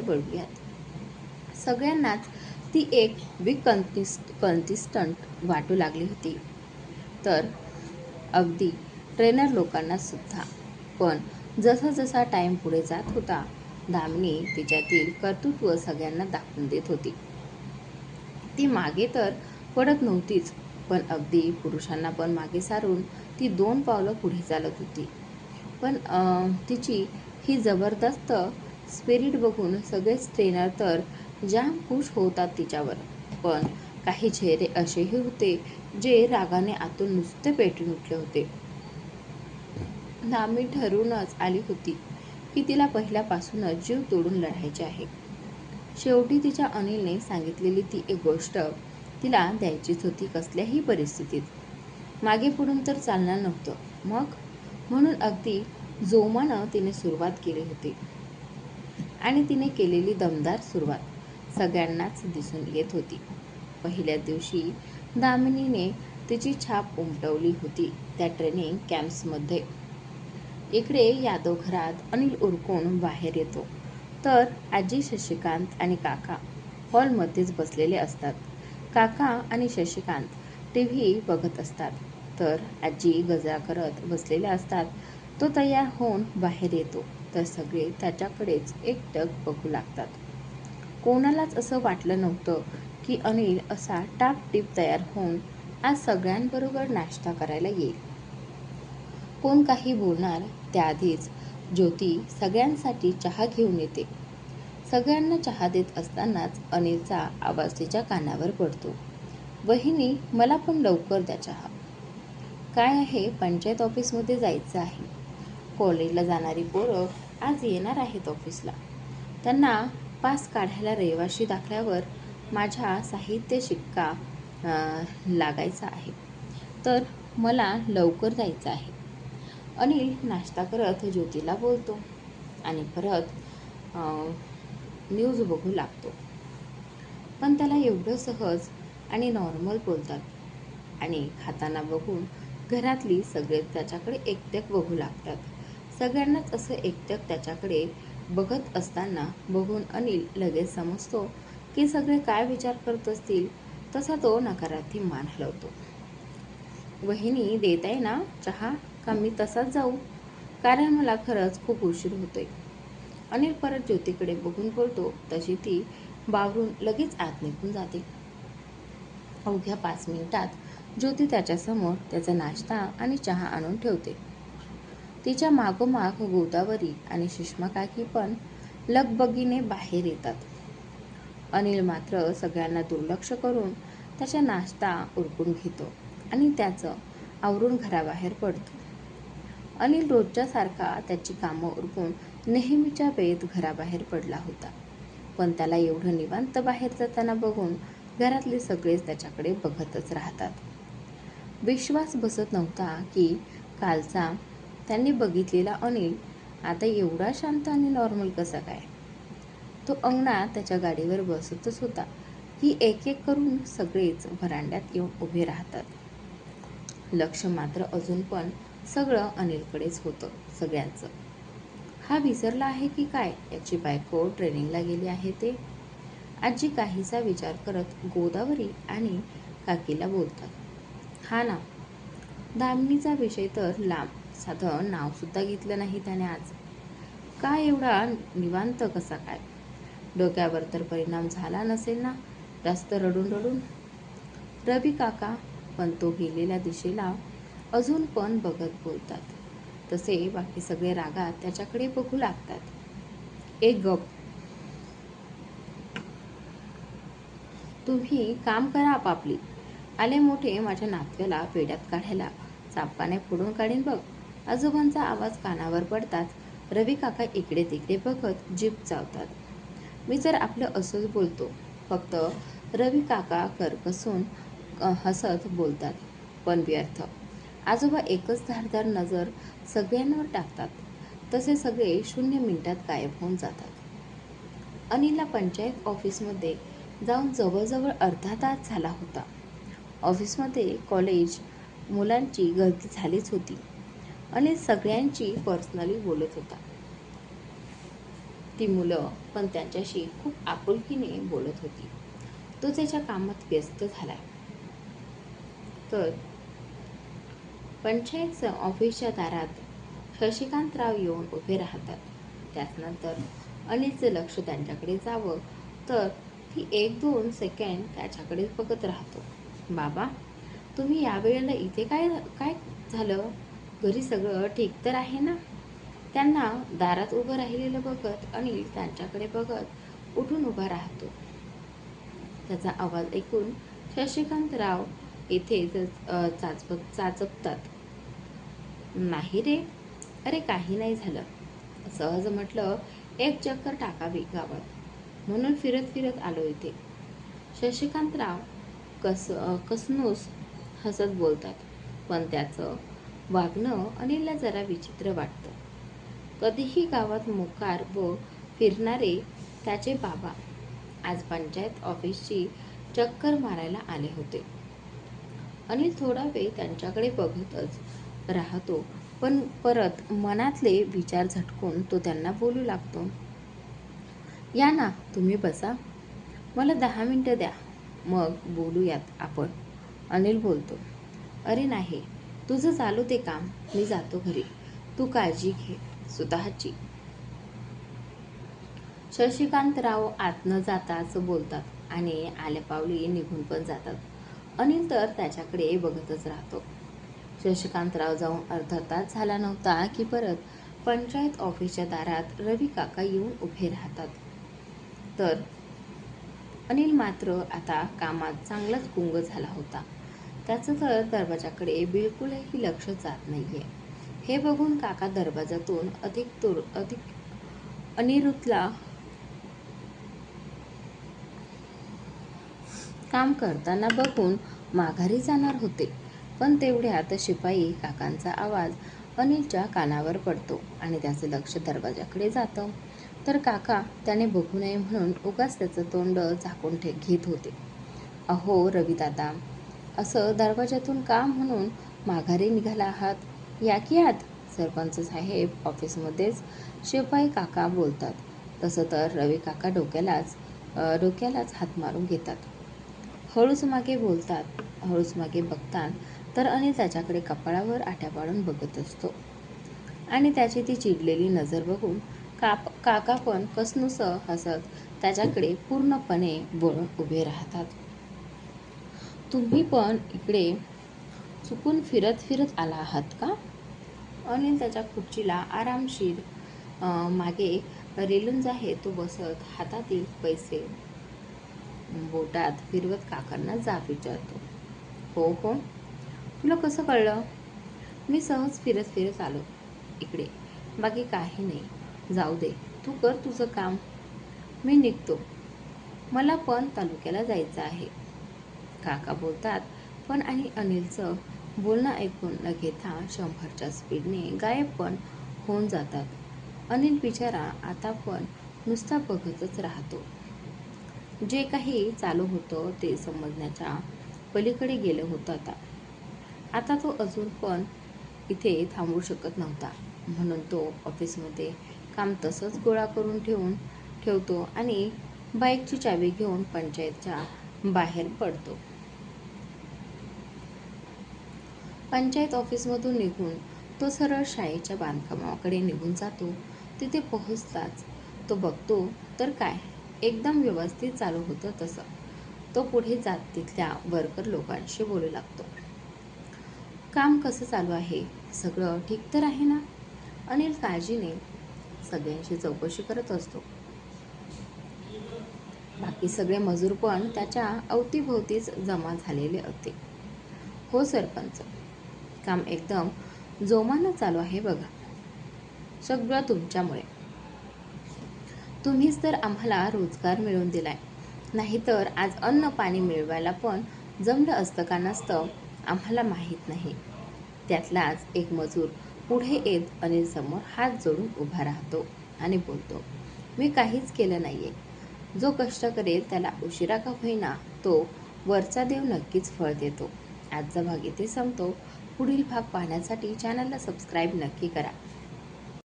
वळूयात सगळ्यांनाच ती एक विक कन्टिस्ट कन्टिस्टंट वाटू लागली होती. तर अगदी ट्रेनर लोकांना सुद्धा. पण जसा जसा टाईम पुढे जात होता दामिनी तिच्यातील कर्तृत्व सगळ्यांना दाखवून देत होती. ती मागे तर पडत नव्हतीच पण अगदी पुरुषांना पण मागे सारून ती दोन पावलं पुढे चालत होती. पण अं, तिची ही जबरदस्त स्पिरिट बघून सगळेच ट्रेनर तर जाम खुश होतात तिच्यावर. पण काही चेहरे असेही होते जे रागाने आतून नुसते पेटून उठले होते. नामी ठरूनच आली होती की तिला पहिल्यापासूनच जीव तोडून लढायचे आहे. शेवटी तिच्या अनिलने सांगितलेली ती एक गोष्ट तिला द्यायचीच होती कसल्याही परिस्थितीत. मागे पुढून तर चालणार नव्हतं. मग? म्हणून अगदी जोमानं तिने सुरुवात केली होती. आणि तिने केलेली दमदार सुरुवात सगळ्यांनाच दिसून येत होती. पहिल्या दिवशी दामिनीने तिची छाप उमटवली होती त्या ट्रेनिंग कॅम्प्समध्ये इकडे यादव घरात अनिल उरकून बाहेर येतो. तर आजी शशिकांत आणि काका हॉलमध्येच बसलेले असतात. काका आणि शशिकांत टी व्ही बघत असतात. तर आजी गजरा करत बसलेल्या असतात. तो तयार होऊन बाहेर येतो. तर सगळे त्याच्याकडेच एकटक बघू लागतात. कोणालाच असं वाटलं नव्हतं की अनिल असा टापटीप तयार होऊन आज सगळ्यांबरोबर नाश्ता करायला येईल. कोण काही बोलणार त्याआधीच ज्योती सगळ्यांसाठी चहा घेऊन येते. सगळ्यांना चहा देत असतानाच अनिलचा आवाज तिच्या कानावर पडतो. वहिनी मला पण लवकर द्या चहा. काय आहे पंचायत ऑफिसमध्ये जायचं आहे? कॉलेजला जाणारी पोरं आज येणार आहेत ऑफिसला. त्यांना पास काढायला रहिवाशी दाखल्यावर माझ्या साहित्य शिक्का लागायचा आहे. तर मला लवकर जायचं आहे. अनिल नाश्ता करत ज्योतीला बोलतो आणि परत न्यूज बघू लागतो. पण त्याला एवढं सहज आणि नॉर्मल बोलतात आणि खाताना बघून घरातली सगळे त्याच्याकडे एकटक बघू लागतात. सगळ्यांनाच असं एकटक त्याच्याकडे बघत असताना बघून अनिल लगेच समजतो की सगळे काय विचार करत असतील तसा तो नकारार्थी मान हलवतो. वहिनी देत आहे ना चहा? का मी तसाच जाऊ? कारण मला खरंच खूप उशीर होतोय. अनिल परत ज्योतीकडे बघून बोलतो तशी ती बावरून लगेच आत निघून जाते. अवघ्या पाच मिनिटात ज्योती त्याच्यासमोर त्याचा नाश्ता आणि चहा आणून ठेवते. तिच्या मागोमाग गोदावरी आणि सुषमा काकी पण लगबगीने बाहेर येतात. अनिल मात्र सगळ्यांना दुर्लक्ष करून त्याचा नाश्ता उरकून घेतो आणि त्याचं आवरून घराबाहेर पडतो. अनिल रोजच्या सारखा त्याची कामं उरकून नेहमीच्या वेळेत घराबाहेर पडला होता. पण त्याला एवढं निवांत बाहेर जाताना बघून घरातले सगळेच त्याच्याकडे बघतच राहतात. विश्वास बसत नव्हता की कालचा त्यांनी बघितलेला अनिल आता एवढा शांत आणि नॉर्मल कसा काय? तो अंगणा त्याच्या गाडीवर बसतच होता. की एक एक करून सगळेच व्हरांड्यात येऊन उभे राहतात. लक्ष मात्र अजून पण सगळं अनिलकडेच होतं सगळ्यांचं. हा विसरला आहे की काय? याची बायको ट्रेनिंगला गेली आहे ते? आजी काहीसा विचार करत गोदावरी आणि काकीला बोलतात. हा ना दामिनीचा विषय तर लांब. साधं नावसुद्धा घेतलं नाही त्याने आज. काय एवढा निवांत कसा काय? डोक्यावर तर परिणाम झाला नसेल ना? जास्त रडून रडून? रवी काका पण तो गेलेल्या दिशेला अजून पण बघत बोलतात. तसे बाकी सगळे रागात त्याच्याकडे बघू लागतात. एक गप. तुम्ही काम करा आपापली. आले मोठे माझ्या नातव्याला पेड्यात काढायला. चापकाने फोडून काढीन बघ. आजोबांचा आवाज कानावर पडताच रवी काका इकडे तिकडे बघत जीप चावतात. मी जर आपलं असंच बोलतो फक्त रवी काका करकसून हसत बोलतात. पण व्यर्थ. आजोबा एकच धारदार नजर सगळ्यांवर टाकतात. तसे सगळे शून्य मिनिटात गायब होऊन जातात. अनिलला पंचायत ऑफिसमध्ये जाऊन जवळजवळ अर्धा तास झाला होता. ऑफिसमध्ये कॉलेज मुलांची गर्दी झालीच होती. आणि सगळ्यांची पर्सनली बोलत होता. ती मुलं पण त्यांच्याशी खूप आपुलकीने बोलत होती. तो त्याच्या कामात व्यस्त झाला. तर पंचायत ऑफिसच्या दारात शशिकांतराव येऊन उभे राहतात. त्याचनंतर अनिलचं लक्ष त्यांच्याकडे जावं तर ती एक दोन सेकंड त्याच्याकडे बघत राहतो. बाबा तुम्ही यावेळेला इथे काय काय झालं? घरी सगळं ठीक तर आहे ना? त्यांना दारात उभं राहिलेलं बघत अनिल त्यांच्याकडे बघत उठून उभा राहतो. त्याचा आवाज ऐकून शशिकांतराव येथे चाचप चाचपतात. नाही रे अरे काही नाही झालं. सहज म्हटलं एक चक्कर टाकावी गावात. म्हणून फिरत फिरत आलो इथे. शशिकांतराव कस कसनूस हसत बोलतात. पण त्याचं वागणं अनिलला जरा विचित्र वाटतं. कधीही गावात मोकार व फिरणारे त्याचे बाबा आज पंचायत ऑफिसची चक्कर मारायला आले होते. अनिल थोडा वेळ त्यांच्याकडे बघतच राहतो पण परत मनातले विचार झटकून तो त्यांना बोलू लागतो या ना तुम्ही बसा. मला दहा मिनटं द्या. मग बोलूयात आपण. अनिल बोलतो अरे नाही तुझं चालू ते काम. मी जातो घरी. तू काळजी घे. स्वतःची. शशिकांतराव आत न जाताच बोलतात आणि आल्या निघून पण जातात. अनिल तर त्याच्याकडे बघतच राहतो. शशिकांतराव जाऊन अर्धा तास झाला नव्हता की परत पंचायत ऑफिसच्या दारात रवी काका येऊन उभे राहतात. तर अनिल मात्र आता कामात चांगलाच गुंग झाला होता. त्याचं तर दरवाजाकडे बिलकुलही लक्ष जात नाही आहे हे बघून काका दरवाजातून अधिक तोर अधिक अनिरुद्धला काम करताना बघून माघारी जाणार होते. पण तेवढ्यात शिपाई काकांचा आवाज अनिलच्या कानावर पडतो आणि त्याचं लक्ष दरवाजाकडे जातं. तर काका त्याने बघू नये म्हणून उगाच त्याचं तोंड झाकून ठे घेत होते. अहो रवीदादा असं दरवाजातून का म्हणून माघारी निघाला आहात? या की आत सरपंच साहेब ऑफिसमध्येच शिवपाई काका बोलतात. तसं तर रवी काका डोक्यालाच डोक्यालाच हात मारून घेतात. हळूच मागे बोलतात. हळूच मागे बघतात तर अनिल त्याच्याकडे कपाळावर आट्या पाडून बघत असतो. आणि त्याची ती चिडलेली नजर बघून काप काका पण कसनुस हसत त्याच्याकडे पूर्णपणे बोलून उभे राहतात. तुम्ही पण इकडे चुकून फिरत फिरत आला आहात का? अनिल त्याच्या खुर्चीला आरामशीर मागे रेलून आहे तो बसत हातातील पैसे. बोटात फिरवत काकांना जाब विचारतो. हो हो. तुला कसं कळलं? मी सहज फिरत फिरत आलो. इकडे. बाकी काही नाही. जाऊ दे. तू कर तुझं काम. मी निघतो. मला पण तालुक्याला जायचं आहे. काका बोलतात. पण आणि अनिलचं बोलणं ऐकून न घेता शंभरच्या स्पीडने गायब पण होऊन जातात. अनिल बिचारा आता पण नुसता बघतच राहतो. जे काही चालू होतं ते समजण्याच्या पलीकडे गेलं होतं आता. आता तो अजून पण इथे थांबू शकत नव्हता. म्हणून तो ऑफिसमध्ये काम तसंच गोळा करून ठेवून ठेवतो आणि बाईकची चावी घेऊन पंचायतच्या बाहेर पडतो. पंचायत ऑफिसमधून निघून तो सरळ शाळेच्या बांधकामाकडे निघून जातो. तिथे पोहोचताच तो बघतो तर काय? एकदम व्यवस्थित चालू होतं तसं. तो पुढे जात तिथल्या वर्कर लोकांशी बोलू लागतो. काम कसं चालू आहे? सगळं ठीक तर आहे ना? अनिल काळजीने सगळ्यांशी चौकशी करत असतो. बाकी सगळे मजूर पण त्याच्या अवतीभोवतीच जमा झालेले होते. हो सरपंच काम एकदम जोमानं चालू आहे बघा. सगळं तुमच्यामुळे. तुम्हीच तर आम्हाला रोजगार मिळवून दिलाय. नाहीतर आज अन्न पाणी मिळवायला पण जमलं असतं का नसतं आम्हाला माहीत नाही. त्यातलाच एक मजूर पुढे येत अनिल समोर हात जोडून उभा राहतो आणि बोलतो मी काहीच केलं नाहीये. जो कष्ट करेल त्याला उशिरा का होईना तो वरचा देव नक्कीच फळ देतो. आजचा भाग इथे संपतो. पुढील भाग पाहण्यासाठी चॅनलला सबस्क्राईब नक्की करा.